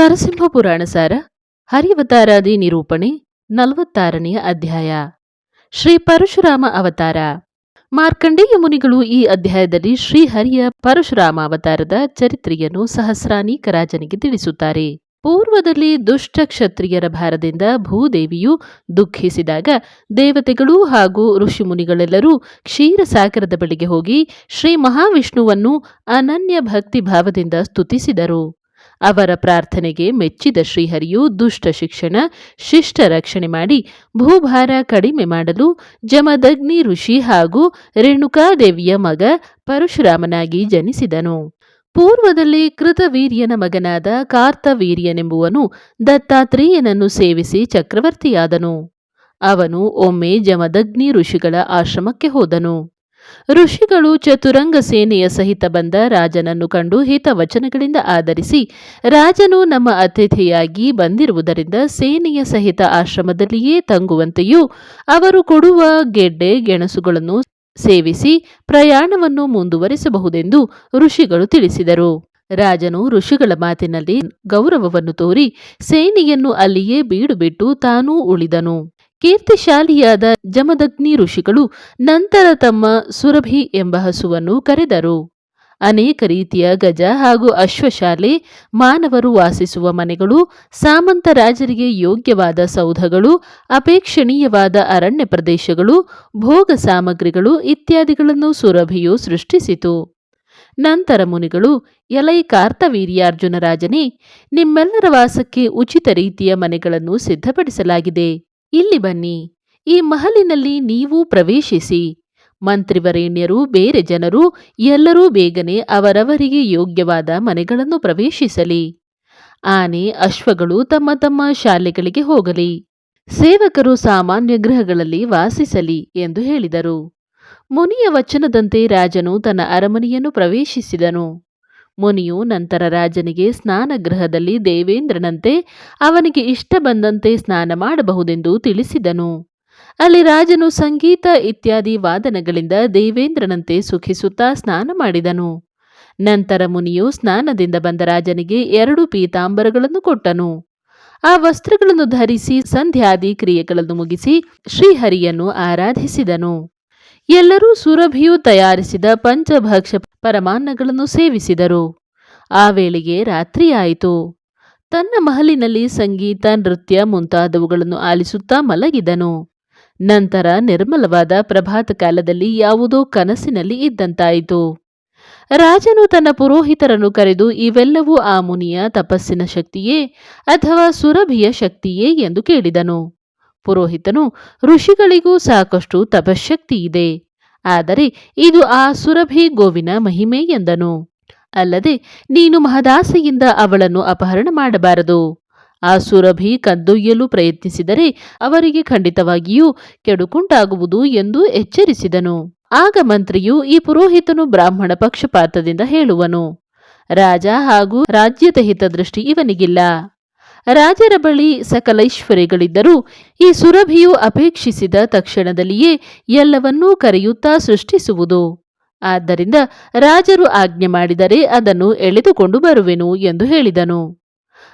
ನರಸಿಂಹ ಪುರಾಣ ಸಾರ, ಹರಿವತಾರಾದಿ ನಿರೂಪಣೆ, ನಲವತ್ತಾರನೆಯ ಅಧ್ಯಾಯ. ಶ್ರೀ ಪರಶುರಾಮ ಅವತಾರ. ಮಾರ್ಕಂಡೇಯ ಮುನಿಗಳು ಈ ಅಧ್ಯಾಯದಲ್ಲಿ ಶ್ರೀಹರಿಯ ಪರಶುರಾಮ ಅವತಾರದ ಚರಿತ್ರೆಯನ್ನು ಸಹಸ್ರಾನೀಕ ರಾಜನಿಗೆ ತಿಳಿಸುತ್ತಾರೆ. ಪೂರ್ವದಲ್ಲಿ ದುಷ್ಟ ಕ್ಷತ್ರಿಯರ ಭಾರದಿಂದ ಭೂದೇವಿಯು ದುಃಖಿಸಿದಾಗ ದೇವತೆಗಳು ಹಾಗೂ ಋಷಿಮುನಿಗಳೆಲ್ಲರೂ ಕ್ಷೀರಸಾಗರದ ಬಳಿಗೆ ಹೋಗಿ ಶ್ರೀ ಮಹಾವಿಷ್ಣುವನ್ನು ಅನನ್ಯ ಭಕ್ತಿ ಭಾವದಿಂದ ಸ್ತುತಿಸಿದರು. ಅವರ ಪ್ರಾರ್ಥನೆಗೆ ಮೆಚ್ಚಿದ ಶ್ರೀಹರಿಯು ದುಷ್ಟ ಶಿಕ್ಷಣ, ಶಿಷ್ಟ ರಕ್ಷಣೆ ಮಾಡಿ ಭೂಭಾರ ಕಡಿಮೆ ಮಾಡಲು ಜಮದಗ್ನಿ ಋಷಿ ಹಾಗೂ ರೇಣುಕಾದೇವಿಯ ಮಗ ಪರಶುರಾಮನಾಗಿ ಜನಿಸಿದನು. ಪೂರ್ವದಲ್ಲಿ ಕೃತವೀರ್ಯನ ಮಗನಾದ ಕಾರ್ತವೀರ್ಯನೆಂಬುವನು ದತ್ತಾತ್ರೇಯನನ್ನು ಸೇವಿಸಿ ಚಕ್ರವರ್ತಿಯಾದನು. ಅವನು ಒಮ್ಮೆ ಜಮದಗ್ನಿ ಋಷಿಗಳ ಆಶ್ರಮಕ್ಕೆ ಹೋದನು. ಋಷಿಗಳು ಚತುರಂಗ ಸೇನೆಯ ಸಹಿತ ಬಂದ ರಾಜನನ್ನು ಕಂಡು ಹಿತವಚನಗಳಿಂದ ಆಧರಿಸಿ ರಾಜನು ನಮ್ಮ ಅತಿಥಿಯಾಗಿ ಬಂದಿರುವುದರಿಂದ ಸೇನೆಯ ಸಹಿತ ಆಶ್ರಮದಲ್ಲಿಯೇ ತಂಗುವಂತೆಯೂ ಅವರು ಕೊಡುವ ಗೆಡ್ಡೆ, ಗೆಣಸುಗಳನ್ನು ಸೇವಿಸಿ ಪ್ರಯಾಣವನ್ನು ಮುಂದುವರಿಸಬಹುದೆಂದು ಋಷಿಗಳು ತಿಳಿಸಿದರು. ರಾಜನು ಋಷಿಗಳ ಮಾತಿನಲ್ಲಿ ಗೌರವವನ್ನು ತೋರಿ ಸೇನೆಯನ್ನು ಅಲ್ಲಿಯೇ ಬೀಡುಬಿಟ್ಟು ತಾನೂ ಉಳಿದನು. ಕೀರ್ತಿಶಾಲಿಯಾದ ಜಮದಗ್ನಿ ಋಷಿಗಳು ನಂತರ ತಮ್ಮ ಸುರಭಿ ಎಂಬ ಹಸುವನ್ನು ಕರೆದರು. ಅನೇಕ ರೀತಿಯ ಗಜ ಹಾಗೂ ಅಶ್ವಶಾಲೆ, ಮಾನವರು ವಾಸಿಸುವ ಮನೆಗಳು, ಸಾಮಂತ ರಾಜರಿಗೆ ಯೋಗ್ಯವಾದ ಸೌಧಗಳು, ಅಪೇಕ್ಷಣೀಯವಾದ ಅರಣ್ಯ ಪ್ರದೇಶಗಳು, ಭೋಗ ಸಾಮಗ್ರಿಗಳು ಇತ್ಯಾದಿಗಳನ್ನು ಸುರಭಿಯು ಸೃಷ್ಟಿಸಿತು. ನಂತರ ಮುನಿಗಳು, ಎಲೈ ಕಾರ್ತವೀರ್ಯಾರ್ಜುನ ರಾಜನೇ, ನಿಮ್ಮೆಲ್ಲರ ವಾಸಕ್ಕೆ ಉಚಿತ ರೀತಿಯ ಮನೆಗಳನ್ನು ಸಿದ್ಧಪಡಿಸಲಾಗಿದೆ. ಇಲ್ಲಿ ಬನ್ನಿ. ಈ ಮಹಲಿನಲ್ಲಿ ನೀವು ಪ್ರವೇಶಿಸಿ. ಮಂತ್ರಿವರೇಣ್ಯರು, ಬೇರೆ ಜನರು, ಎಲ್ಲರೂ ಬೇಗನೆ ಅವರವರಿಗೆ ಯೋಗ್ಯವಾದ ಮನೆಗಳನ್ನು ಪ್ರವೇಶಿಸಲಿ. ಆನೆ, ಅಶ್ವಗಳು ತಮ್ಮ ತಮ್ಮ ಶಾಲೆಗಳಿಗೆ ಹೋಗಲಿ. ಸೇವಕರು ಸಾಮಾನ್ಯ ಗೃಹಗಳಲ್ಲಿ ವಾಸಿಸಲಿ ಎಂದು ಹೇಳಿದರು. ಮುನಿಯ ವಚನದಂತೆ ರಾಜನು ತನ್ನ ಅರಮನೆಯನ್ನು ಪ್ರವೇಶಿಸಿದನು. ಮುನಿಯು ನಂತರ ರಾಜನಿಗೆ ಸ್ನಾನಗೃಹದಲ್ಲಿ ದೇವೇಂದ್ರನಂತೆ ಅವನಿಗೆ ಇಷ್ಟ ಬಂದಂತೆ ಸ್ನಾನ ಮಾಡಬಹುದೆಂದು ತಿಳಿಸಿದನು. ಅಲ್ಲಿ ರಾಜನು ಸಂಗೀತ ಇತ್ಯಾದಿ ವಾದನಗಳಿಂದ ದೇವೇಂದ್ರನಂತೆ ಸುಖಿಸುತ್ತಾ ಸ್ನಾನ ಮಾಡಿದನು. ನಂತರ ಮುನಿಯು ಸ್ನಾನದಿಂದ ಬಂದ ರಾಜನಿಗೆ ಎರಡು ಪೀತಾಂಬರಗಳನ್ನು ಕೊಟ್ಟನು. ಆ ವಸ್ತ್ರಗಳನ್ನು ಧರಿಸಿ ಸಂಧ್ಯಾದಿ ಕ್ರಿಯೆಗಳನ್ನು ಮುಗಿಸಿ ಶ್ರೀಹರಿಯನ್ನು ಆರಾಧಿಸಿದನು. ಎಲ್ಲರೂ ಸುರಭಿಯು ತಯಾರಿಸಿದ ಪಂಚಭಕ್ಷ ಪರಮಾನ್ನಗಳನ್ನು ಸೇವಿಸಿದರು. ಆ ವೇಳೆಗೆ ರಾತ್ರಿಯಾಯಿತು ತನ್ನ ಮಹಲಿನಲ್ಲಿ ಸಂಗೀತ, ನೃತ್ಯ ಮುಂತಾದವುಗಳನ್ನು ಆಲಿಸುತ್ತಾ ಮಲಗಿದನು. ನಂತರ ನಿರ್ಮಲವಾದ ಪ್ರಭಾತ ಕಾಲದಲ್ಲಿ ಯಾವುದೋ ಕನಸಿನಲ್ಲಿ ಇದ್ದಂತಾಯಿತು. ರಾಜನು ತನ್ನ ಪುರೋಹಿತರನ್ನು ಕರೆದು ಇವೆಲ್ಲವೂ ಆ ಮುನಿಯ ತಪಸ್ಸಿನ ಶಕ್ತಿಯೇ ಅಥವಾ ಸುರಭಿಯ ಶಕ್ತಿಯೇ ಎಂದು ಕೇಳಿದನು. ಪುರೋಹಿತನು, ಋಷಿಗಳಿಗೂ ಸಾಕಷ್ಟು ತಪಶಕ್ತಿ ಇದೆ. ಆದರೆ ಇದು ಆ ಸುರಭಿ ಗೋವಿನ ಮಹಿಮೆ ಎಂದನು. ಅಲ್ಲದೆ ನೀನು ಮಹದಾಸೆಯಿಂದ ಅವಳನ್ನು ಅಪಹರಣ ಮಾಡಬಾರದು. ಆ ಸುರಭಿ ಕದ್ದೊಯ್ಯಲು ಪ್ರಯತ್ನಿಸಿದರೆ ಅವರಿಗೆ ಖಂಡಿತವಾಗಿಯೂ ಕೆಡುಕುಂಟಾಗುವುದು ಎಂದು ಎಚ್ಚರಿಸಿದನು. ಆಗ ಮಂತ್ರಿಯು ಈ ಪುರೋಹಿತನು ಬ್ರಾಹ್ಮಣ ಪಕ್ಷಪಾತದಿಂದ ಹೇಳುವನು, ರಾಜ ಹಾಗೂ ರಾಜ್ಯದ ಹಿತದೃಷ್ಟಿ ಇವನಿಗಿಲ್ಲ. ರಾಜರ ಬಳಿ ಸಕಲೈಶ್ವರ್ಯಗಳಿದ್ದರೂ ಈ ಸುರಭಿಯು ಅಪೇಕ್ಷಿಸಿದ ತಕ್ಷಣದಲ್ಲಿಯೇ ಎಲ್ಲವನ್ನೂ ಕರೆಯುತ್ತಾ ಸೃಷ್ಟಿಸುವುದು. ಆದ್ದರಿಂದ ರಾಜರು ಆಜ್ಞೆ ಮಾಡಿದರೆ ಅದನ್ನು ಎಳೆದುಕೊಂಡು ಬರುವೆನು ಎಂದು ಹೇಳಿದನು.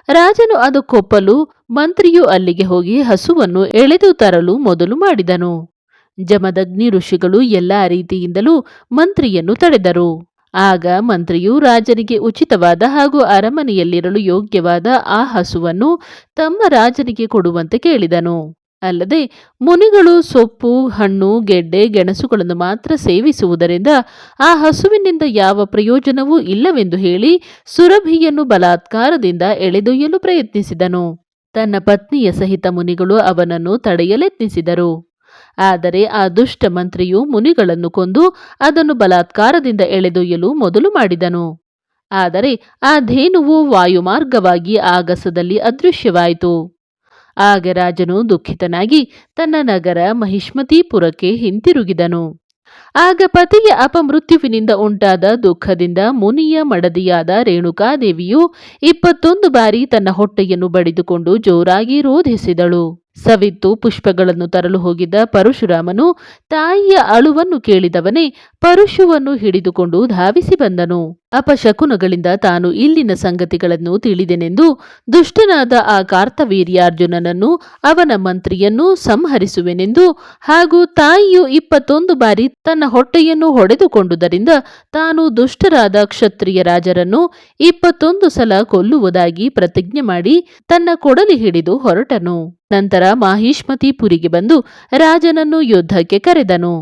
ರಾಜನು ಅದು ಕೊಪ್ಪಲು, ಮಂತ್ರಿಯು ಅಲ್ಲಿಗೆ ಹೋಗಿ ಹಸುವನ್ನು ಎಳೆದು ತರಲು ಮೊದಲು ಮಾಡಿದನು. ಜಮದಗ್ನಿ ಋಷಿಗಳು ಎಲ್ಲಾ ರೀತಿಯಿಂದಲೂ ಮಂತ್ರಿಯನ್ನು ತಡೆದರು. ಆಗ ಮಂತ್ರಿಯು ರಾಜನಿಗೆ ಉಚಿತವಾದ ಹಾಗೂ ಅರಮನೆಯಲ್ಲಿರಲು ಯೋಗ್ಯವಾದ ಆ ಹಸುವನ್ನು ತಮ್ಮ ರಾಜನಿಗೆ ಕೊಡುವಂತೆ ಕೇಳಿದನು. ಅಲ್ಲದೆ ಮುನಿಗಳು ಸೊಪ್ಪು, ಹಣ್ಣು, ಗೆಡ್ಡೆ, ಗೆಣಸುಗಳನ್ನು ಮಾತ್ರ ಸೇವಿಸುವುದರಿಂದ ಆ ಹಸುವಿನಿಂದ ಯಾವ ಪ್ರಯೋಜನವೂ ಇಲ್ಲವೆಂದು ಹೇಳಿ ಸುರಭಿಯನ್ನು ಬಲಾತ್ಕಾರದಿಂದ ಎಳೆದೊಯ್ಯಲು ಪ್ರಯತ್ನಿಸಿದನು. ತನ್ನ ಪತ್ನಿಯ ಸಹಿತ ಮುನಿಗಳು ಅವನನ್ನು ತಡೆಯಲೆತ್ನಿಸಿದರು. ಆದರೆ ಆ ದುಷ್ಟ ಮಂತ್ರಿಯು ಮುನಿಗಳನ್ನು ಕೊಂದು ಅದನ್ನು ಬಲಾತ್ಕಾರದಿಂದ ಎಳೆದೊಯ್ಯಲು ಮೊದಲು ಮಾಡಿದನು. ಆದರೆ ಆ ಧೇನುವು ವಾಯುಮಾರ್ಗವಾಗಿ ಆಗಸದಲ್ಲಿ ಅದೃಶ್ಯವಾಯಿತು. ಆಗ ರಾಜನು ದುಃಖಿತನಾಗಿ ತನ್ನ ನಗರ ಮಹಿಷ್ಮತಿಪುರಕ್ಕೆ ಹಿಂತಿರುಗಿದನು. ಆಗ ಪತಿಯ ಅಪಮೃತ್ಯುವಿನಿಂದ ಉಂಟಾದ ದುಃಖದಿಂದ ಮುನಿಯ ಮಡದಿಯಾದ ರೇಣುಕಾದೇವಿಯು ಇಪ್ಪತ್ತೊಂದು ಬಾರಿ ತನ್ನ ಹೊಟ್ಟೆಯನ್ನು ಬಡಿದುಕೊಂಡು ಜೋರಾಗಿ ರೋಧಿಸಿದಳು. ಸವಿತ್ತು ಪುಷ್ಪಗಳನ್ನು ತರಲು ಹೋಗಿದ್ದ ಪರಶುರಾಮನು ತಾಯಿಯ ಅಳುವನ್ನು ಕೇಳಿದವನೇ ಪರಶುವನ್ನು ಹಿಡಿದುಕೊಂಡು ಧಾವಿಸಿ ಬಂದನು. ಅಪಶಕುನಗಳಿಂದ ತಾನು ಇಲ್ಲಿನ ಸಂಗತಿಗಳನ್ನು ತಿಳಿದೆನೆಂದು ದುಷ್ಟನಾದ ಆ ಕಾರ್ತವೀರ್ಯಾರ್ಜುನನನ್ನು ಅವನ ಮಂತ್ರಿಯನ್ನು ಸಂಹರಿಸುವೆನೆಂದು ಹಾಗೂ ತಾಯಿಯು ಇಪ್ಪತ್ತೊಂದು ಬಾರಿ ತನ್ನ ಹೊಟ್ಟೆಯನ್ನು ಹೊಡೆದುಕೊಂಡುದರಿಂದ ತಾನು ದುಷ್ಟರಾದ ಕ್ಷತ್ರಿಯ ರಾಜರನ್ನು ಇಪ್ಪತ್ತೊಂದು ಸಲ ಕೊಲ್ಲುವುದಾಗಿ ಪ್ರತಿಜ್ಞೆ ಮಾಡಿ ತನ್ನ ಕೊಡಲಿ ಹಿಡಿದು ಹೊರಟನು. ನಂತರ ಮಾಹಿಷ್ಮತಿ ಪುರಿಗೆ ಬಂದು ರಾಜನನ್ನು ಯುದ್ಧಕ್ಕೆ ಕರೆದನು.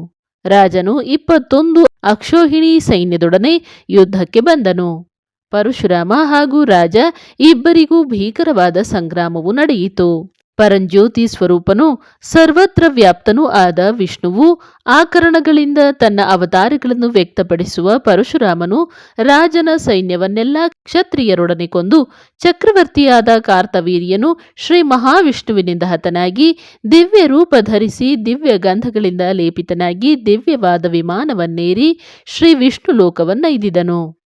ರಾಜನು ಇಪ್ಪತ್ತೊಂದು ಅಕ್ಷೋಹಿಣಿ ಸೈನ್ಯದೊಡನೆ ಯುದ್ಧಕ್ಕೆ ಬಂದನು. ಪರಶುರಾಮ ಹಾಗೂ ರಾಜ ಇಬ್ಬರಿಗೂ ಭೀಕರವಾದ ಸಂಗ್ರಾಮವು ನಡೆಯಿತು. ಪರಂಜ್ಯೋತಿ ಸ್ವರೂಪನು, ಸರ್ವತ್ರ ವ್ಯಾಪ್ತನೂ ಆದ ವಿಷ್ಣುವು, ಆಕರಣಗಳಿಂದ ತನ್ನ ಅವತಾರಗಳನ್ನು ವ್ಯಕ್ತಪಡಿಸುವ ಪರಶುರಾಮನು ರಾಜನ ಸೈನ್ಯವನ್ನೆಲ್ಲ ಕ್ಷತ್ರಿಯರೊಡನೆ ಕೊಂದು ಚಕ್ರವರ್ತಿಯಾದ ಕಾರ್ತವೀರ್ಯನು ಶ್ರೀ ಮಹಾವಿಷ್ಣುವಿನಿಂದ ಹತನಾಗಿ ದಿವ್ಯ ರೂಪ ಧರಿಸಿ ದಿವ್ಯ ಗಂಧಗಳಿಂದ ಲೇಪಿತನಾಗಿ ದಿವ್ಯವಾದ ವಿಮಾನವನ್ನೇರಿ ಶ್ರೀ ವಿಷ್ಣು ಲೋಕವನ್ನೈದಿದನು.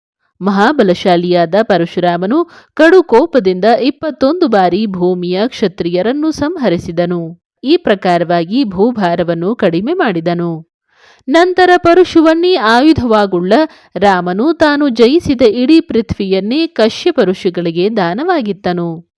ಮಹಾಬಲಶಾಲಿಯಾದ ಪರಶುರಾಮನು ಕಡು ಕೋಪದಿಂದ ಇಪ್ಪತ್ತೊಂದು ಬಾರಿ ಭೂಮಿಯ ಕ್ಷತ್ರಿಯರನ್ನು ಸಂಹರಿಸಿದನು. ಈ ಪ್ರಕಾರವಾಗಿ ಭೂಭಾರವನ್ನು ಕಡಿಮೆ ಮಾಡಿದನು. ನಂತರ ಪರಶುವನ್ನೇ ಆಯುಧವಾಗುಳ್ಳ ರಾಮನು ತಾನು ಜಯಿಸಿದ ಇಡೀ ಪೃಥ್ವಿಯನ್ನೇ ಕಶ್ಯಪರುಷುಗಳಿಗೆ ದಾನವಾಗಿತ್ತನು.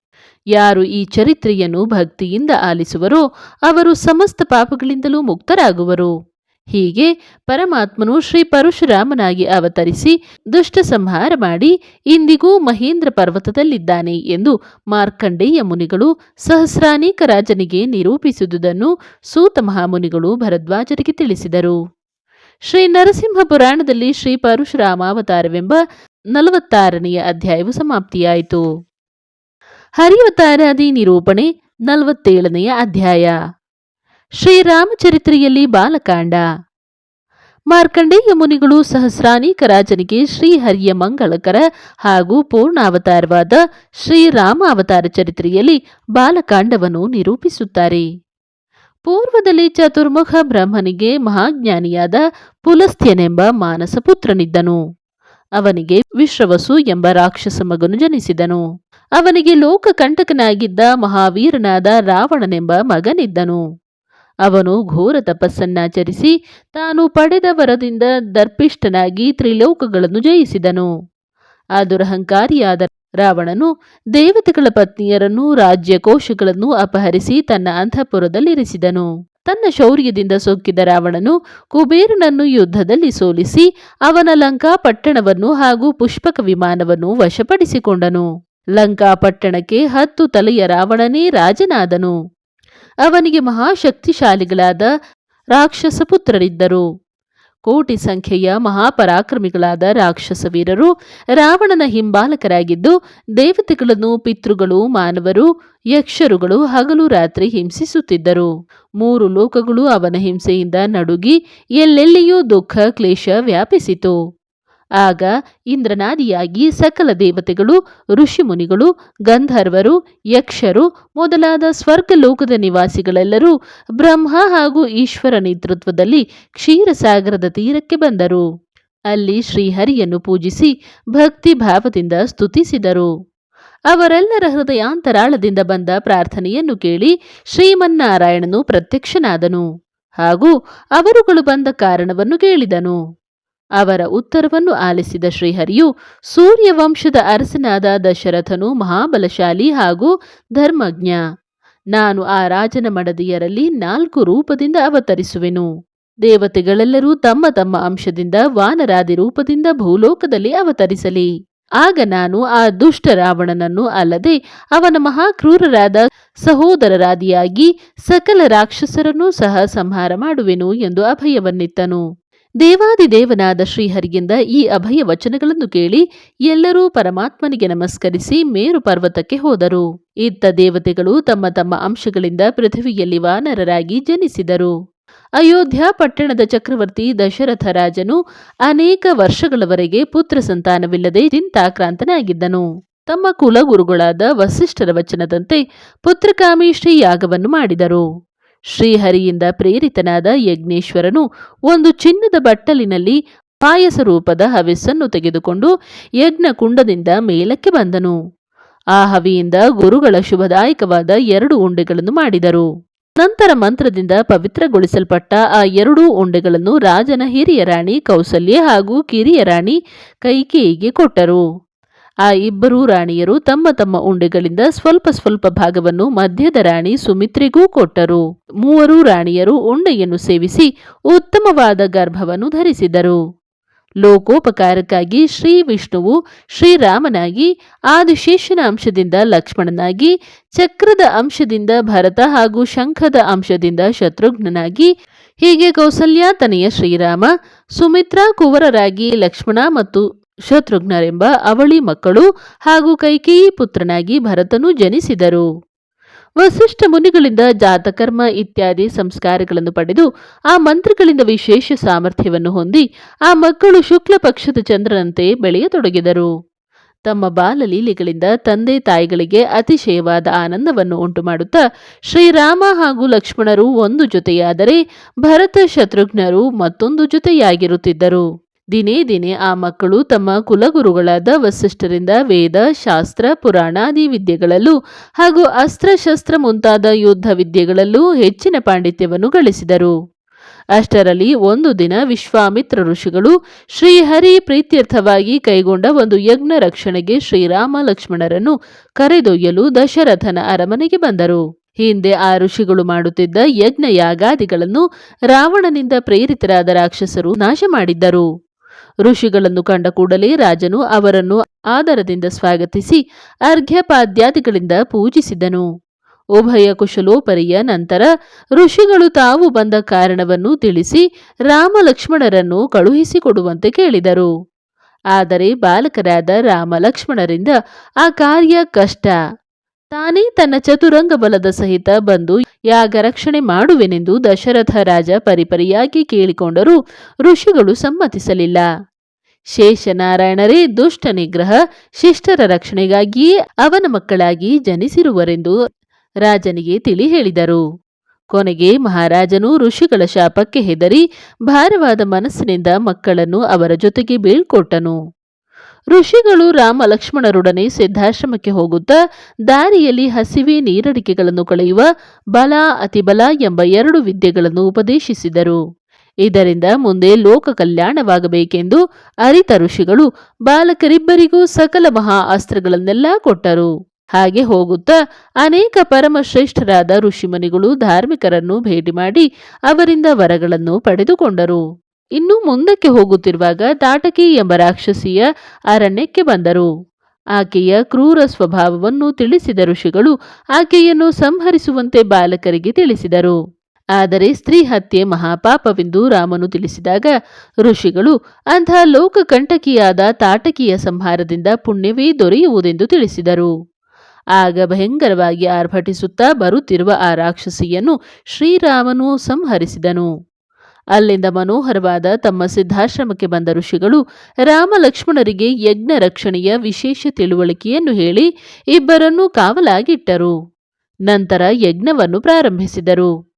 ಯಾರು ಈ ಚರಿತ್ರೆಯನ್ನು ಭಕ್ತಿಯಿಂದ ಆಲಿಸುವರೋ ಅವರು ಸಮಸ್ತ ಪಾಪಗಳಿಂದಲೂ ಮುಕ್ತರಾಗುವರು. ಹೀಗೆ ಪರಮಾತ್ಮನು ಶ್ರೀ ಪರಶುರಾಮನಾಗಿ ಅವತರಿಸಿ ದುಷ್ಟ ಸಂಹಾರ ಮಾಡಿ ಇಂದಿಗೂ ಮಹೇಂದ್ರ ಪರ್ವತದಲ್ಲಿದ್ದಾನೆ ಎಂದು ಮಾರ್ಕಂಡೇಯ ಮುನಿಗಳು ಸಹಸ್ರಾನೇಕ ರಾಜನಿಗೆ ನಿರೂಪಿಸುವುದನ್ನು ಸೂತ ಮಹಾಮುನಿಗಳು ಭರದ್ವಾಜರಿಗೆ ತಿಳಿಸಿದರು. ಶ್ರೀ ನರಸಿಂಹ ಪುರಾಣದಲ್ಲಿ ಶ್ರೀ ಪರಶುರಾಮಾವತಾರವೆಂಬ ನಲವತ್ತಾರನೆಯ ಅಧ್ಯಾಯವು ಸಮಾಪ್ತಿಯಾಯಿತು. ಹರಿವತಾರಾದಿ ನಿರೂಪಣೆ ನಲವತ್ತೇಳನೆಯ ಅಧ್ಯಾಯ. ಶ್ರೀರಾಮಚರಿತ್ರೆಯಲ್ಲಿ ಬಾಲಕಾಂಡ. ಮಾರ್ಕಂಡೇಯ ಮುನಿಗಳು ಸಹಸ್ರಾನೇಕ ರಾಜನಿಗೆ ಶ್ರೀಹರಿಯ ಮಂಗಳಕರ ಹಾಗೂ ಪೂರ್ಣಾವತಾರವಾದ ಶ್ರೀರಾಮ ಅವತಾರ ಚರಿತ್ರೆಯಲ್ಲಿ ಬಾಲಕಾಂಡವನ್ನು ನಿರೂಪಿಸುತ್ತಾರೆ. ಪೂರ್ವದಲ್ಲಿ ಚತುರ್ಮುಖ ಬ್ರಹ್ಮನಿಗೆ ಮಹಾಜ್ಞಾನಿಯಾದ ಪುಲಸ್ತ್ಯನೆಂಬ ಮಾನಸ ಪುತ್ರನಿದ್ದನು. ಅವನಿಗೆ ವಿಶ್ರವಸು ಎಂಬ ರಾಕ್ಷಸ ಮಗನು ಜನಿಸಿದನು. ಅವನಿಗೆ ಲೋಕಕಂಟಕನಾಗಿದ್ದ ಮಹಾವೀರನಾದ ರಾವಣನೆಂಬ ಮಗನಿದ್ದನು. ಅವನು ಘೋರ ತಪಸ್ಸನ್ನಾಚರಿಸಿ ತಾನು ಪಡೆದ ವರದಿಂದ ದರ್ಪಿಷ್ಟನಾಗಿ ತ್ರಿಲೋಕಗಳನ್ನು ಜಯಿಸಿದನು. ಆ ದುರಹಂಕಾರಿಯಾದ ರಾವಣನು ದೇವತೆಗಳ ಪತ್ನಿಯರನ್ನು ರಾಜ್ಯ ಕೋಶಗಳನ್ನು ಅಪಹರಿಸಿ ತನ್ನ ಅಂತಃಪುರದಲ್ಲಿರಿಸಿದನು ತನ್ನ ಶೌರ್ಯದಿಂದ ಸೊಕ್ಕಿದ ರಾವಣನು ಕುಬೇರನನ್ನು ಯುದ್ಧದಲ್ಲಿ ಸೋಲಿಸಿ ಅವನ ಲಂಕಾ ಪಟ್ಟಣವನ್ನು ಹಾಗೂ ಪುಷ್ಪಕ ವಿಮಾನವನ್ನು ವಶಪಡಿಸಿಕೊಂಡನು. ಲಂಕಾ ಪಟ್ಟಣಕ್ಕೆ ಹತ್ತು ತಲೆಯ ರಾವಣನೇ ರಾಜನಾದನು. ಅವನಿಗೆ ಮಹಾಶಕ್ತಿಶಾಲಿಗಳಾದ ರಾಕ್ಷಸ ಪುತ್ರರಿದ್ದರು. ಕೋಟಿ ಸಂಖ್ಯೆಯ ಮಹಾಪರಾಕ್ರಮಿಗಳಾದ ರಾಕ್ಷಸ ವೀರರು ರಾವಣನ ಹಿಂಬಾಲಕರಾಗಿದ್ದು, ದೇವತೆಗಳನ್ನು, ಪಿತೃಗಳು, ಮಾನವರು, ಯಕ್ಷರುಗಳು ಹಗಲು ರಾತ್ರಿ ಹಿಂಸಿಸುತ್ತಿದ್ದರು. ಮೂರು ಲೋಕಗಳು ಅವನ ಹಿಂಸೆಯಿಂದ ನಡುಗಿ, ಎಲ್ಲೆಲ್ಲಿಯೂ ದುಃಖ, ಕ್ಲೇಶ ವ್ಯಾಪಿಸಿತು. ಆಗ ಇಂದ್ರನಾದಿಯಾಗಿ ಸಕಲ ದೇವತೆಗಳು, ಋಷಿಮುನಿಗಳು, ಗಂಧರ್ವರು, ಯಕ್ಷರು ಮೊದಲಾದ ಸ್ವರ್ಗಲೋಕದ ನಿವಾಸಿಗಳೆಲ್ಲರೂ ಬ್ರಹ್ಮ ಹಾಗೂ ಈಶ್ವರ ನೇತೃತ್ವದಲ್ಲಿ ಕ್ಷೀರಸಾಗರದ ತೀರಕ್ಕೆ ಬಂದರು. ಅಲ್ಲಿ ಶ್ರೀಹರಿಯನ್ನು ಪೂಜಿಸಿ ಭಕ್ತಿ ಭಾವದಿಂದ ಸ್ತುತಿಸಿದರು. ಅವರೆಲ್ಲರ ಹೃದಯಾಂತರಾಳದಿಂದ ಬಂದ ಪ್ರಾರ್ಥನೆಯನ್ನು ಕೇಳಿ ಶ್ರೀಮನ್ನಾರಾಯಣನು ಪ್ರತ್ಯಕ್ಷನಾದನು ಹಾಗೂ ಅವರುಗಳು ಬಂದ ಕಾರಣವನ್ನು ಕೇಳಿದನು. ಅವರ ಉತ್ತರವನ್ನು ಆಲಿಸಿದ ಶ್ರೀಹರಿಯು ಸೂರ್ಯವಂಶದ ಅರಸನಾದ ದಶರಥನು ಮಹಾಬಲಶಾಲಿ ಹಾಗೂ ಧರ್ಮಜ್ಞ. ನಾನು ಆ ರಾಜನ ಮಡದಿಯರಲ್ಲಿ ನಾಲ್ಕು ರೂಪದಿಂದ ಅವತರಿಸುವೆನು. ದೇವತೆಗಳೆಲ್ಲರೂ ತಮ್ಮ ತಮ್ಮ ಅಂಶದಿಂದ ವಾನರಾದಿ ರೂಪದಿಂದ ಭೂಲೋಕದಲ್ಲಿ ಅವತರಿಸಲಿ. ಆಗ ನಾನು ಆ ದುಷ್ಟ ರಾವಣನನ್ನು ಅಲ್ಲದೆ ಅವನ ಮಹಾಕ್ರೂರರಾದ ಸಹೋದರರಾದಿಯಾಗಿ ಸಕಲ ರಾಕ್ಷಸರನ್ನೂ ಸಹ ಸಂಹಾರ ಮಾಡುವೆನು ಎಂದು ಅಭಯವನ್ನಿತ್ತನು. ದೇವಾದಿದೇವನಾದ ಶ್ರೀಹರಿಯಿಂದ ಈ ಅಭಯ ವಚನಗಳನ್ನು ಕೇಳಿ ಎಲ್ಲರೂ ಪರಮಾತ್ಮನಿಗೆ ನಮಸ್ಕರಿಸಿ ಮೇರು ಪರ್ವತಕ್ಕೆ ಹೋದರು. ಇತ್ತ ದೇವತೆಗಳು ತಮ್ಮ ತಮ್ಮ ಅಂಶಗಳಿಂದ ಪೃಥ್ವಿಯಲ್ಲಿ ವಾನರರಾಗಿ ಜನಿಸಿದರು. ಅಯೋಧ್ಯ ಪಟ್ಟಣದ ಚಕ್ರವರ್ತಿ ದಶರಥ ರಾಜನು ಅನೇಕ ವರ್ಷಗಳವರೆಗೆ ಪುತ್ರ ಸಂತಾನವಿಲ್ಲದೆ ಚಿಂತಾಕ್ರಾಂತನಾಗಿದ್ದನು. ತಮ್ಮ ಕುಲಗುರುಗಳಾದ ವಸಿಷ್ಠರ ವಚನದಂತೆ ಪುತ್ರಕಾಮೇಷ್ಟಿ ಯಾಗವನ್ನು ಮಾಡಿದರು. ಶ್ರೀಹರಿಯಿಂದ ಪ್ರೇರಿತನಾದ ಯಜ್ಞೇಶ್ವರನು ಒಂದು ಚಿನ್ನದ ಬಟ್ಟಲಿನಲ್ಲಿ ಪಾಯಸ ರೂಪದ ಹವಿಸ್ಸನ್ನು ತೆಗೆದುಕೊಂಡು ಯಜ್ಞ ಕುಂಡದಿಂದ ಮೇಲಕ್ಕೆ ಬಂದನು. ಆ ಹವಿಯಿಂದ ಗುರುಗಳ ಶುಭದಾಯಕವಾದ ಎರಡು ಉಂಡೆಗಳನ್ನು ಮಾಡಿದರು. ನಂತರ ಮಂತ್ರದಿಂದ ಪವಿತ್ರಗೊಳಿಸಲ್ಪಟ್ಟ ಆ ಎರಡೂ ಉಂಡೆಗಳನ್ನು ರಾಜನ ಹಿರಿಯ ರಾಣಿ ಕೌಸಲ್ಯ ಹಾಗೂ ಕಿರಿಯ ರಾಣಿ ಕೈಕೇಯಿಗೆ ಕೊಟ್ಟರು. ಆ ಇಬ್ಬರೂ ರಾಣಿಯರು ತಮ್ಮ ತಮ್ಮ ಉಂಡೆಗಳಿಂದ ಸ್ವಲ್ಪ ಸ್ವಲ್ಪ ಭಾಗವನ್ನು ಮಧ್ಯದ ರಾಣಿ ಸುಮಿತ್ರಿಗೂ ಕೊಟ್ಟರು. ಮೂವರು ರಾಣಿಯರು ಉಂಡೆಯನ್ನು ಸೇವಿಸಿ ಉತ್ತಮವಾದ ಗರ್ಭವನ್ನು ಧರಿಸಿದರು. ಲೋಕೋಪಕಾರಕ್ಕಾಗಿ ಶ್ರೀ ವಿಷ್ಣುವು ಶ್ರೀರಾಮನಾಗಿ ಆದಿಶೇಷನ ಅಂಶದಿಂದ ಲಕ್ಷ್ಮಣನಾಗಿ, ಚಕ್ರದ ಅಂಶದಿಂದ ಭರತ ಹಾಗೂ ಶಂಖದ ಅಂಶದಿಂದ ಶತ್ರುಘ್ನನಾಗಿ, ಹೀಗೆ ಕೌಸಲ್ಯ ತನೆಯ ಶ್ರೀರಾಮ, ಸುಮಿತ್ರಾ ಕುವರರಾಗಿ ಲಕ್ಷ್ಮಣ ಮತ್ತು ಶತ್ರುಘ್ನರೆಂಬ ಅವಳಿ ಮಕ್ಕಳು ಹಾಗೂ ಕೈಕೇಯಿ ಪುತ್ರನಾಗಿ ಭರತನು ಜನಿಸಿದರು. ವಸಿಷ್ಠ ಮುನಿಗಳಿಂದ ಜಾತಕರ್ಮ ಇತ್ಯಾದಿ ಸಂಸ್ಕಾರಗಳನ್ನು ಪಡೆದು ಆ ಮಂತ್ರಗಳಿಂದ ವಿಶೇಷ ಸಾಮರ್ಥ್ಯವನ್ನು ಹೊಂದಿ ಆ ಮಕ್ಕಳು ಶುಕ್ಲ ಪಕ್ಷದ ಚಂದ್ರನಂತೆ ಬೆಳೆಯತೊಡಗಿದರು. ತಮ್ಮ ಬಾಲಲೀಲೆಗಳಿಂದ ತಂದೆ ತಾಯಿಗಳಿಗೆ ಅತಿಶಯವಾದ ಆನಂದವನ್ನು ಉಂಟುಮಾಡುತ್ತಾ ಶ್ರೀರಾಮ ಹಾಗೂ ಲಕ್ಷ್ಮಣರು ಒಂದು ಜೊತೆಯಾದರೆ ಭರತ ಶತ್ರುಘ್ನರು ಮತ್ತೊಂದು ಜೊತೆಯಾಗಿರುತ್ತಿದ್ದರು. ದಿನೇ ದಿನೇ ಆ ಮಕ್ಕಳು ತಮ್ಮ ಕುಲಗುರುಗಳಾದ ವಸಿಷ್ಠರಿಂದ ವೇದ, ಶಾಸ್ತ್ರ ಪುರಾಣಾದಿ ವಿದ್ಯೆಗಳಲ್ಲೂ ಹಾಗೂ ಅಸ್ತ್ರಶಸ್ತ್ರ ಮುಂತಾದ ಯುದ್ಧ ವಿದ್ಯೆಗಳಲ್ಲೂ ಹೆಚ್ಚಿನ ಪಾಂಡಿತ್ಯವನ್ನು ಗಳಿಸಿದರು. ಅಷ್ಟರಲ್ಲಿ ಒಂದು ದಿನ ವಿಶ್ವಾಮಿತ್ರ ಋಷಿಗಳು ಶ್ರೀಹರಿ ಪ್ರೀತ್ಯರ್ಥವಾಗಿ ಕೈಗೊಂಡ ಒಂದು ಯಜ್ಞ ರಕ್ಷಣೆಗೆ ಶ್ರೀರಾಮ ಲಕ್ಷ್ಮಣರನ್ನು ಕರೆದೊಯ್ಯಲು ದಶರಥನ ಅರಮನೆಗೆ ಬಂದರು. ಹಿಂದೆ ಆ ಋಷಿಗಳು ಮಾಡುತ್ತಿದ್ದ ಯಜ್ಞ ಯಾಗಾದಿಗಳನ್ನು ರಾವಣನಿಂದ ಪ್ರೇರಿತರಾದ ರಾಕ್ಷಸರು ನಾಶ ಮಾಡಿದ್ದರು. ಋಷಿಗಳನ್ನು ಕಂಡ ಕೂಡಲೇ ರಾಜನು ಅವರನ್ನು ಆದರದಿಂದ ಸ್ವಾಗತಿಸಿ ಅರ್ಘ್ಯಪಾದ್ಯಾದಿಗಳಿಂದ ಪೂಜಿಸಿದನು. ಉಭಯ ಕುಶಲೋಪರಿಯ ನಂತರ ಋಷಿಗಳು ತಾವು ಬಂದ ಕಾರಣವನ್ನು ತಿಳಿಸಿ ರಾಮ ಲಕ್ಷ್ಮಣರನ್ನು ಕಳುಹಿಸಿಕೊಡುವಂತೆ ಕೇಳಿದರು. ಆದರೆ ಬಾಲಕರಾದ ರಾಮ ಲಕ್ಷ್ಮಣರಿಂದ ಆ ಕಾರ್ಯ ಕಷ್ಟ. ತಾನೇ ತನ್ನ ಚತುರಂಗ ಬಲದ ಸಹಿತ ಬಂದು ಯಾಗ ರಕ್ಷಣೆ ಮಾಡುವೆನೆಂದು ದಶರಥ ರಾಜ ಪರಿಪರಿಯಾಗಿ ಕೇಳಿಕೊಂಡರೂ ಋಷಿಗಳು ಸಮ್ಮತಿಸಲಿಲ್ಲ. ಶೇಷನಾರಾಯಣರೇ ದುಷ್ಟ ನಿಗ್ರಹ, ಶಿಷ್ಟರ ರಕ್ಷಣೆಗಾಗಿಯೇ ಅವನ ಮಕ್ಕಳಾಗಿ ಜನಿಸಿರುವರೆಂದು ರಾಜನಿಗೆ ತಿಳಿ ಹೇಳಿದರು. ಕೊನೆಗೆ ಮಹಾರಾಜನು ಋಷಿಗಳ ಶಾಪಕ್ಕೆ ಹೆದರಿ ಭಾರವಾದ ಮನಸ್ಸಿನಿಂದ ಮಕ್ಕಳನ್ನು ಅವರ ಜೊತೆಗೆ ಬೀಳ್ಕೊಟ್ಟನು. ಋಷಿಗಳು ರಾಮ ಲಕ್ಷ್ಮಣರೊಡನೆ ಸಿದ್ಧಾಶ್ರಮಕ್ಕೆ ಹೋಗುತ್ತಾ ದಾರಿಯಲ್ಲಿ ಹಸಿವೆ ನೀರಡಿಕೆಗಳನ್ನು ಕಳೆಯುವ ಬಲ ಅತಿಬಲ ಎಂಬ ಎರಡು ವಿದ್ಯೆಗಳನ್ನು ಉಪದೇಶಿಸಿದರು. ಇದರಿಂದ ಮುಂದೆ ಲೋಕ ಕಲ್ಯಾಣವಾಗಬೇಕೆಂದು ಅರಿತ ಋಷಿಗಳು ಬಾಲಕರಿಬ್ಬರಿಗೂ ಸಕಲ ಮಹಾ ಅಸ್ತ್ರಗಳನ್ನೆಲ್ಲ ಕೊಟ್ಟರು. ಹಾಗೆ ಹೋಗುತ್ತಾ ಅನೇಕ ಪರಮಶ್ರೇಷ್ಠರಾದ ಋಷಿಮನಿಗಳು ಧಾರ್ಮಿಕರನ್ನು ಭೇಟಿ ಮಾಡಿ ಅವರಿಂದ ವರಗಳನ್ನು ಪಡೆದುಕೊಂಡರು. ಇನ್ನು ಮುಂದಕ್ಕೆ ಹೋಗುತ್ತಿರುವಾಗ ತಾಟಕಿ ಎಂಬ ರಾಕ್ಷಸಿಯ ಅರಣ್ಯಕ್ಕೆ ಬಂದರು. ಆಕೆಯ ಕ್ರೂರ ಸ್ವಭಾವವನ್ನು ತಿಳಿಸಿದ ಋಷಿಗಳು ಆಕೆಯನ್ನು ಸಂಹರಿಸುವಂತೆ ಬಾಲಕರಿಗೆ ತಿಳಿಸಿದರು. ಆದರೆ ಸ್ತ್ರೀ ಹತ್ಯೆ ಮಹಾಪಾಪವೆಂದು ರಾಮನು ತಿಳಿಸಿದಾಗ ಋಷಿಗಳು, ಅಂಥ ಲೋಕಕಂಟಕಿಯಾದ ತಾಟಕಿಯ ಸಂಹಾರದಿಂದ ಪುಣ್ಯವೇ ದೊರೆಯುವುದೆಂದು ತಿಳಿಸಿದರು. ಆಗ ಭಯಂಕರವಾಗಿ ಆರ್ಭಟಿಸುತ್ತಾ ಬರುತ್ತಿರುವ ಆ ರಾಕ್ಷಸಿಯನ್ನು ಶ್ರೀರಾಮನು ಸಂಹರಿಸಿದನು. ಅಲ್ಲಿಂದ ಮನೋಹರವಾದ ತಮ್ಮ ಸಿದ್ಧಾಶ್ರಮಕ್ಕೆ ಬಂದ ಋಷಿಗಳು ರಾಮ ಲಕ್ಷ್ಮಣರಿಗೆ ಯಜ್ಞ ರಕ್ಷಣೆಯ ವಿಶೇಷ ತಿಳುವಳಿಕೆಯನ್ನು ಹೇಳಿ ಇಬ್ಬರನ್ನೂ ಕಾವಲಾಗಿಟ್ಟರು. ನಂತರ ಯಜ್ಞವನ್ನು ಪ್ರಾರಂಭಿಸಿದರು.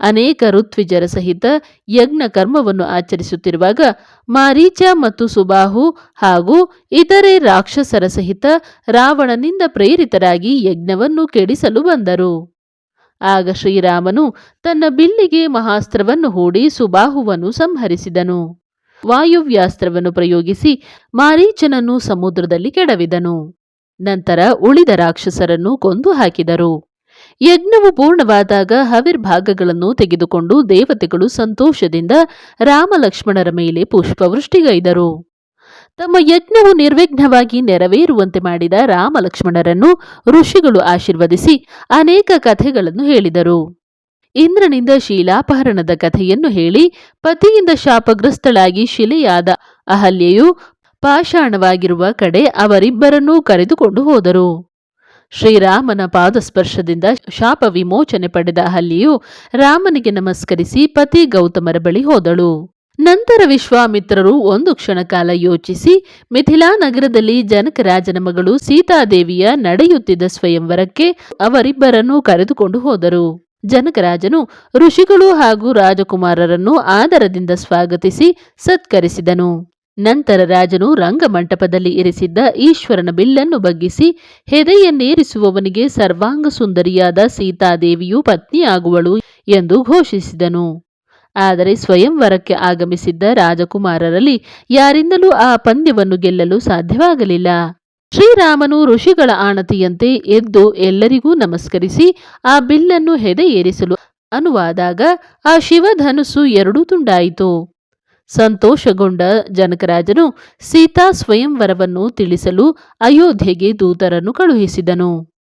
ಅನೇಕ ಋತ್ವಿಜರ ಸಹಿತ ಯಜ್ಞ ಕರ್ಮವನ್ನು ಆಚರಿಸುತ್ತಿರುವಾಗ ಮಾರೀಚ ಮತ್ತು ಸುಬಾಹು ಹಾಗೂ ಇತರೆ ರಾಕ್ಷಸರ ಸಹಿತ ರಾವಣನಿಂದ ಪ್ರೇರಿತರಾಗಿ ಯಜ್ಞವನ್ನು ಕೆಡಿಸಲು ಬಂದರು. ಆಗ ಶ್ರೀರಾಮನು ತನ್ನ ಬಿಲ್ಲಿಗೆ ಮಹಾಸ್ತ್ರವನ್ನು ಹೂಡಿ ಸುಬಾಹುವನ್ನು ಸಂಹರಿಸಿದನು. ವಾಯುವ್ಯಾಸ್ತ್ರವನ್ನು ಪ್ರಯೋಗಿಸಿ ಮಾರೀಚನನ್ನು ಸಮುದ್ರದಲ್ಲಿ ಕೆಡವಿದನು. ನಂತರ ಉಳಿದ ರಾಕ್ಷಸರನ್ನು ಕೊಂದು ಹಾಕಿದರು. ಯಜ್ಞವು ಪೂರ್ಣವಾದಾಗ ಹವಿರ್ಭಾಗಗಳನ್ನು ತೆಗೆದುಕೊಂಡು ದೇವತೆಗಳು ಸಂತೋಷದಿಂದ ರಾಮಲಕ್ಷ್ಮಣರ ಮೇಲೆ ಪುಷ್ಪವೃಷ್ಟಿಗೈದರು. ತಮ್ಮ ಯಜ್ಞವು ನಿರ್ವಿಘ್ನವಾಗಿ ನೆರವೇರುವಂತೆ ಮಾಡಿದ ರಾಮಲಕ್ಷ್ಮಣರನ್ನು ಋಷಿಗಳು ಆಶೀರ್ವದಿಸಿ ಅನೇಕ ಕಥೆಗಳನ್ನು ಹೇಳಿದರು. ಇಂದ್ರನಿಂದ ಶೀಲಾಪಹರಣದ ಕಥೆಯನ್ನು ಹೇಳಿ ಪತಿಯಿಂದ ಶಾಪಗ್ರಸ್ತಳಾಗಿ ಶಿಲೆಯಾದ ಅಹಲ್ಯೆಯು ಪಾಷಾಣವಾಗಿರುವ ಕಡೆ ಅವರಿಬ್ಬರನ್ನೂ ಕರೆದುಕೊಂಡು ಹೋದರು. ಶ್ರೀರಾಮನ ಪಾದಸ್ಪರ್ಶದಿಂದ ಶಾಪ ವಿಮೋಚನೆ ಪಡೆದ ಅಹಲ್ಯೆಯು ರಾಮನಿಗೆ ನಮಸ್ಕರಿಸಿ ಪತಿ ಗೌತಮರ ಬಳಿ ಹೋದಳು. ನಂತರ ವಿಶ್ವಾಮಿತ್ರರು ಒಂದು ಕ್ಷಣಕಾಲ ಯೋಚಿಸಿ, ಮಿಥಿಲಾ ನಗರದಲ್ಲಿ ಜನಕರಾಜನ ಮಗಳು ಸೀತಾದೇವಿಯ ನಡೆಯುತ್ತಿದ್ದ ಸ್ವಯಂವರಕ್ಕೆ ಅವರಿಬ್ಬರನ್ನು ಕರೆದುಕೊಂಡು ಹೋದರು. ಜನಕರಾಜನು ಋಷಿಗಳು ಹಾಗೂ ರಾಜಕುಮಾರರನ್ನು ಆದರದಿಂದ ಸ್ವಾಗತಿಸಿ ಸತ್ಕರಿಸಿದನು. ನಂತರ ರಾಜನು ರಂಗಮಂಟಪದಲ್ಲಿ ಇರಿಸಿದ್ದ ಈಶ್ವರನ ಬಿಲ್ಲನ್ನು ಬಗ್ಗಿಸಿ, ಹೆದೆಯನ್ನೇರಿಸುವವನಿಗೆ ಸರ್ವಾಂಗ ಸುಂದರಿಯಾದ ಸೀತಾದೇವಿಯು ಪತ್ನಿಯಾಗುವಳು ಎಂದು ಘೋಷಿಸಿದನು. ಆದರೆ ಸ್ವಯಂವರಕ್ಕೆ ಆಗಮಿಸಿದ್ದ ರಾಜಕುಮಾರರಲ್ಲಿ ಯಾರಿಂದಲೂ ಆ ಪಂದ್ಯವನ್ನು ಗೆಲ್ಲಲು ಸಾಧ್ಯವಾಗಲಿಲ್ಲ. ಶ್ರೀರಾಮನು ಋಷಿಗಳ ಆಣತಿಯಂತೆ ಎದ್ದು ಎಲ್ಲರಿಗೂ ನಮಸ್ಕರಿಸಿ ಆ ಬಿಲ್ಲನ್ನು ಹೆದೆ ಏರಿಸಲು ಅನುವಾದಾಗ ಆ ಶಿವಧನುಸ್ಸು ಎರಡೂ ತುಂಡಾಯಿತು. ಸಂತೋಷಗೊಂಡ ಜನಕರಾಜನು ಸೀತಾ ಸ್ವಯಂವರವನ್ನು ತಿಳಿಸಲು ಅಯೋಧ್ಯೆಗೆ ದೂತರನ್ನು ಕಳುಹಿಸಿದನು.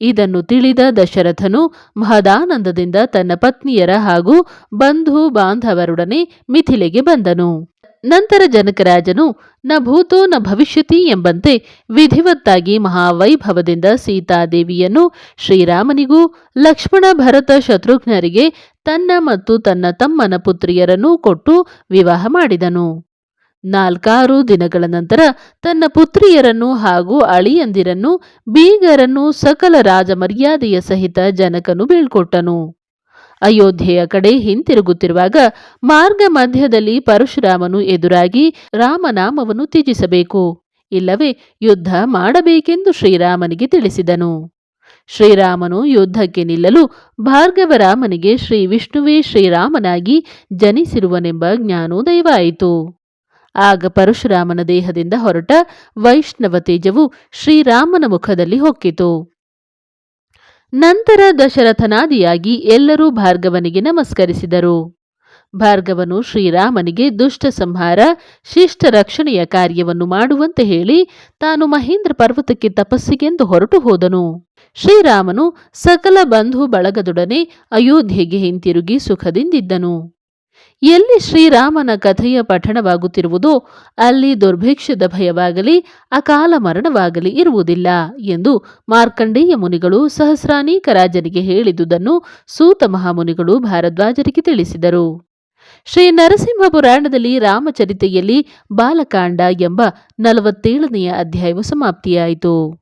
ಇದನ್ನು ತಿಳಿದ ದಶರಥನು ಮಹದಾನಂದದಿಂದ ತನ್ನ ಪತ್ನಿಯರ ಹಾಗೂ ಬಂಧು ಬಾಂಧವರೊಡನೆ ಮಿಥಿಲೆಗೆ ಬಂದನು. ನಂತರ ಜನಕರಾಜನು, ನ ಭೂತೋ ನ ಭವಿಷ್ಯತಿ ಎಂಬಂತೆ ವಿಧಿವತ್ತಾಗಿ ಮಹಾವೈಭವದಿಂದ ಸೀತಾದೇವಿಯನ್ನು ಶ್ರೀರಾಮನಿಗೂ, ಲಕ್ಷ್ಮಣ ಭರತ ಶತ್ರುಘ್ನರಿಗೆ ತನ್ನ ಮತ್ತು ತನ್ನ ತಮ್ಮನ ಪುತ್ರಿಯರನ್ನು ಕೊಟ್ಟು ವಿವಾಹ ಮಾಡಿದನು. ನಾಲ್ಕಾರು ದಿನಗಳ ನಂತರ ತನ್ನ ಪುತ್ರಿಯರನ್ನು ಹಾಗೂ ಅಳಿಯಂದಿರನ್ನು, ಬೀಗರನ್ನು ಸಕಲ ರಾಜಮರ್ಯಾದೆಯ ಸಹಿತ ಜನಕನು ಬೀಳ್ಕೊಟ್ಟನು. ಅಯೋಧ್ಯೆಯ ಕಡೆ ಹಿಂತಿರುಗುತ್ತಿರುವಾಗ ಮಾರ್ಗ ಮಧ್ಯದಲ್ಲಿ ಪರಶುರಾಮನು ಎದುರಾಗಿ ರಾಮನಾಮವನ್ನು ತ್ಯಜಿಸಬೇಕು. ಇಲ್ಲವೇ ಯುದ್ಧ ಮಾಡಬೇಕೆಂದು ಶ್ರೀರಾಮನಿಗೆ ತಿಳಿಸಿದನು. ಶ್ರೀರಾಮನು ಯುದ್ಧಕ್ಕೆ ನಿಲ್ಲಲು ಭಾರ್ಗವರಾಮನಿಗೆ ಶ್ರೀ ವಿಷ್ಣುವೇ ಶ್ರೀರಾಮನಾಗಿ ಜನಿಸಿರುವನೆಂಬ ಜ್ಞಾನೋದಯವಾಯಿತು. ಆಗ ಪರಶುರಾಮನ ದೇಹದಿಂದ ಹೊರಟ ವೈಷ್ಣವ ತೇಜವು ಶ್ರೀರಾಮನ ಮುಖದಲ್ಲಿ ಹೊಕ್ಕಿತು. ನಂತರ ದಶರಥನಾದಿಯಾಗಿ ಎಲ್ಲರೂ ಭಾರ್ಗವನಿಗೆ ನಮಸ್ಕರಿಸಿದರು. ಭಾರ್ಗವನು ಶ್ರೀರಾಮನಿಗೆ ದುಷ್ಟ ಸಂಹಾರ, ಶಿಷ್ಟ ರಕ್ಷಣೆಯ ಕಾರ್ಯವನ್ನು ಮಾಡುವಂತೆ ಹೇಳಿ ತಾನು ಮಹೇಂದ್ರ ಪರ್ವತಕ್ಕೆ ತಪಸ್ಸಿಗೆಂದು ಹೊರಟು ಹೋದನು. ಶ್ರೀರಾಮನು ಸಕಲ ಬಂಧು ಬಳಗದೊಡನೆ ಅಯೋಧ್ಯೆಗೆ ಹಿಂತಿರುಗಿ ಸುಖದಿಂದಿದ್ದನು. ಎಲ್ಲಿ ಶ್ರೀರಾಮನ ಕಥೆಯ ಪಠಣವಾಗುತ್ತಿರುವುದೋ ಅಲ್ಲಿ ದುರ್ಭಿಕ್ಷದ ಭಯವಾಗಲಿ, ಅಕಾಲ ಮರಣವಾಗಲಿ ಇರುವುದಿಲ್ಲ ಎಂದು ಮಾರ್ಕಂಡೇಯ ಮುನಿಗಳು ಸಹಸ್ರಾನೇಕ ರಾಜನಿಗೆ ಹೇಳಿದುದನ್ನು ಸೂತ ಮಹಾಮುನಿಗಳು ಭಾರದ್ವಾಜರಿಗೆ ತಿಳಿಸಿದರು. ಶ್ರೀ ನರಸಿಂಹ ಪುರಾಣದಲ್ಲಿ ರಾಮಚರಿತೆಯಲ್ಲಿ ಬಾಲಕಾಂಡ ಎಂಬ ನಲವತ್ತೇಳನೆಯ ಅಧ್ಯಾಯವು ಸಮಾಪ್ತಿಯಾಯಿತು.